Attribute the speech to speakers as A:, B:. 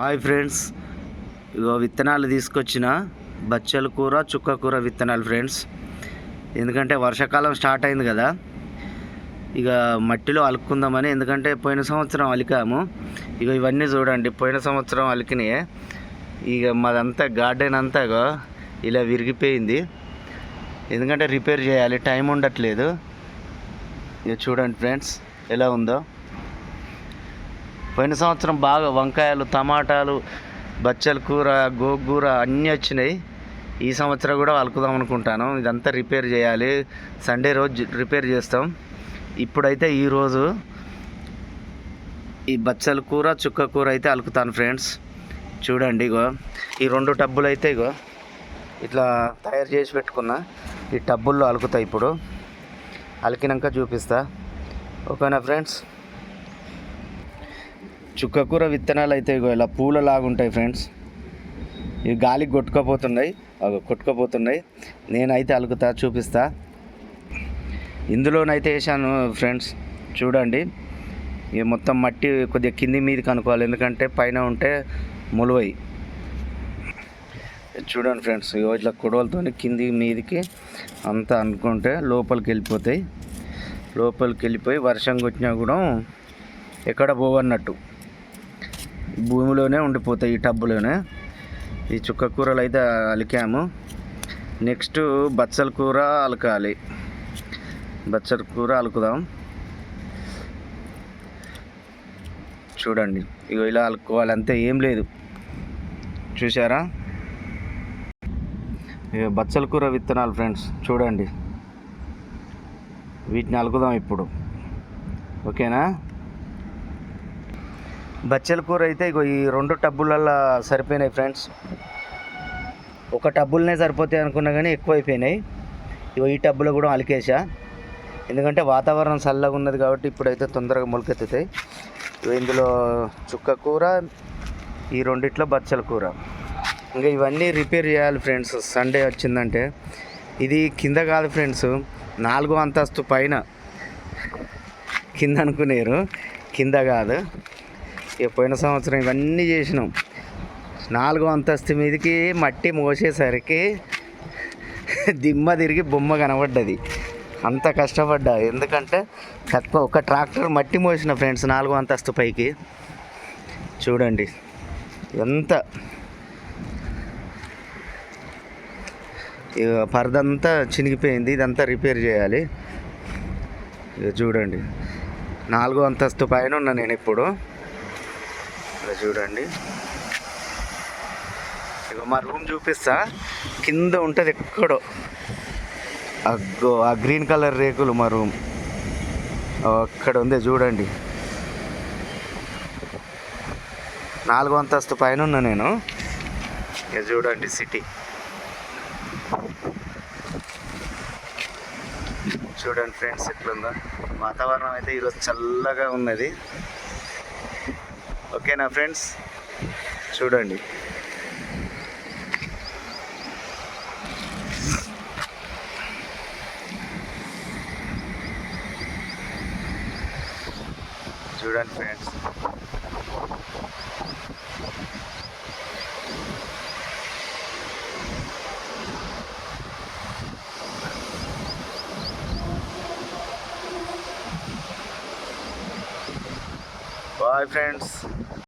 A: Hi friends. ఇగో విత్తనాలు తీసుకొచ్చిన. బచ్చల కూర చుక్క కూర విత్తనాలు ఫ్రెండ్స్. ఎందుకంటే వర్షాకాలం స్టార్ట్ అయింది కదా. ఇక మట్టిలో అలుక్కుందామని ఎందుకంటే పోయిన సంవత్సరం అలికాము. ఇక ఇవన్నీ చూడండి పోయిన సంవత్సరం అలికినాయి. ఇక మాదంతా గార్డెన్ అంతా ఇలా విరిగిపోయింది. ఎందుకంటే రిపేర్ చేయాలి టైం ఉండట్లేదు. ఇక చూడండి ఫ్రెండ్స్ ఎలా ఉందో. పోయిన సంవత్సరం బాగా వంకాయలు టమాటాలు బచ్చల కూర గోగూర అన్నీ వచ్చినాయి. ఈ సంవత్సరం కూడా అలుకుదాం అనుకుంటాను. ఇదంతా రిపేర్ చేయాలి. సండే రోజు రిపేర్ చేస్తాం. ఇప్పుడైతే ఈరోజు ఈ బచ్చల కూర చుక్క కూర అయితే అలుకుతాను ఫ్రెండ్స్. చూడండి ఇగో ఈ రెండు టబ్బులు అయితే ఇగో ఇట్లా తయారు చేసి పెట్టుకున్నా. ఈ టబ్బుల్లో అలుకుతాయి ఇప్పుడు. అలికినాక చూపిస్తా. ఓకేనా ఫ్రెండ్స్? చుక్కకూర విత్తనాలు అయితే ఇగో ఇలా పూల లాగుంటాయి ఫ్రెండ్స్. ఇవి గాలికి కొట్టుకపోతున్నాయి అవి కొట్టుకపోతున్నాయి. నేనైతే అలుకుతా చూపిస్తా. ఇందులోనైతే వేసాను ఫ్రెండ్స్ చూడండి. ఇక మొత్తం మట్టి కొద్దిగా కింది మీదకి అనుకోవాలి ఎందుకంటే పైన ఉంటే మొలువై చూడండి ఫ్రెండ్స్ ఇగో ఇట్లా కొడవలతో కింది మీదికి అంతా అనుకుంటే లోపలికి వెళ్ళిపోతాయి. లోపలికి వెళ్ళిపోయి వర్షం కొట్టినా కూడా ఎక్కడ పోవన్నట్టు. భూమిలోనే ఉండిపోతాయి ఈ టబ్బులోనే. ఈ చుక్క కూరలు అయితే అలికాము. నెక్స్ట్ బచ్చల కూర అలకాలి. బచ్చల కూర అలుకుదాం. చూడండి ఇగో ఇలా అలుకోవాలి అంతే ఏం లేదు. చూసారా ఇక బచ్చల కూర విత్తనాలు ఫ్రెండ్స్ చూడండి. వీటిని అలుకుదాం ఇప్పుడు. ఓకేనా? బచ్చల కూర అయితే ఇగో ఈ రెండు టబ్బులల్లో సరిపోయినాయి ఫ్రెండ్స్. ఒక టబ్బులనే సరిపోతాయి అనుకున్నా కానీ ఎక్కువ అయిపోయినాయి ఇగో ఈ టబ్బులో కూడా అలికేసా ఎందుకంటే వాతావరణం చల్లగా ఉన్నది కాబట్టి ఇప్పుడైతే తొందరగా మొలకెత్తుతాయి. ఇగో ఇందులో చుక్క కూర ఈ రెండిట్లో బచ్చల కూర. ఇంకా ఇవన్నీ రిపేర్ చేయాలి ఫ్రెండ్స్. సండే వచ్చిందంటే. ఇది కింద కాదు ఫ్రెండ్స్. నాలుగో అంతస్తు పైన. కింద అనుకునేరు. కింద కాదు. పోయిన సంవత్సరం ఇవన్నీ చేసినాం. నాలుగో అంతస్తు మీదకి మట్టి మోసేసరికి దిమ్మ తిరిగి బొమ్మ కనబడ్డది. అంత కష్టపడ్డా. ఎందుకంటే తక్కువ ఒక ట్రాక్టర్ మట్టి మోసిన ఫ్రెండ్స్ నాలుగో అంతస్తు పైకి. చూడండి ఎంత పరదంతా చినిగిపోయింది. ఇదంతా రిపేర్ చేయాలి. ఇక చూడండి. నాలుగో అంతస్తు పైన ఉన్నా నేను ఇప్పుడు. ఇలా చూడండి. ఇక మా రూమ్ చూపిస్తా. కింద ఉంటుంది ఎక్కడో. అగ్గో ఆ గ్రీన్ కలర్ రేకులు మా రూమ్. అక్కడ ఉంది చూడండి. నాలుగో అంతస్తు పైన ఉన్నా నేను. ఇక చూడండి సిటీ. చూడండి ఫ్రెండ్స్ ఎట్లుందో. వాతావరణం అయితే ఈరోజు చల్లగా ఉన్నది. ఓకేనా ఫ్రెండ్స్? చూడండి. చూడండి ఫ్రెండ్స్. Bye friends.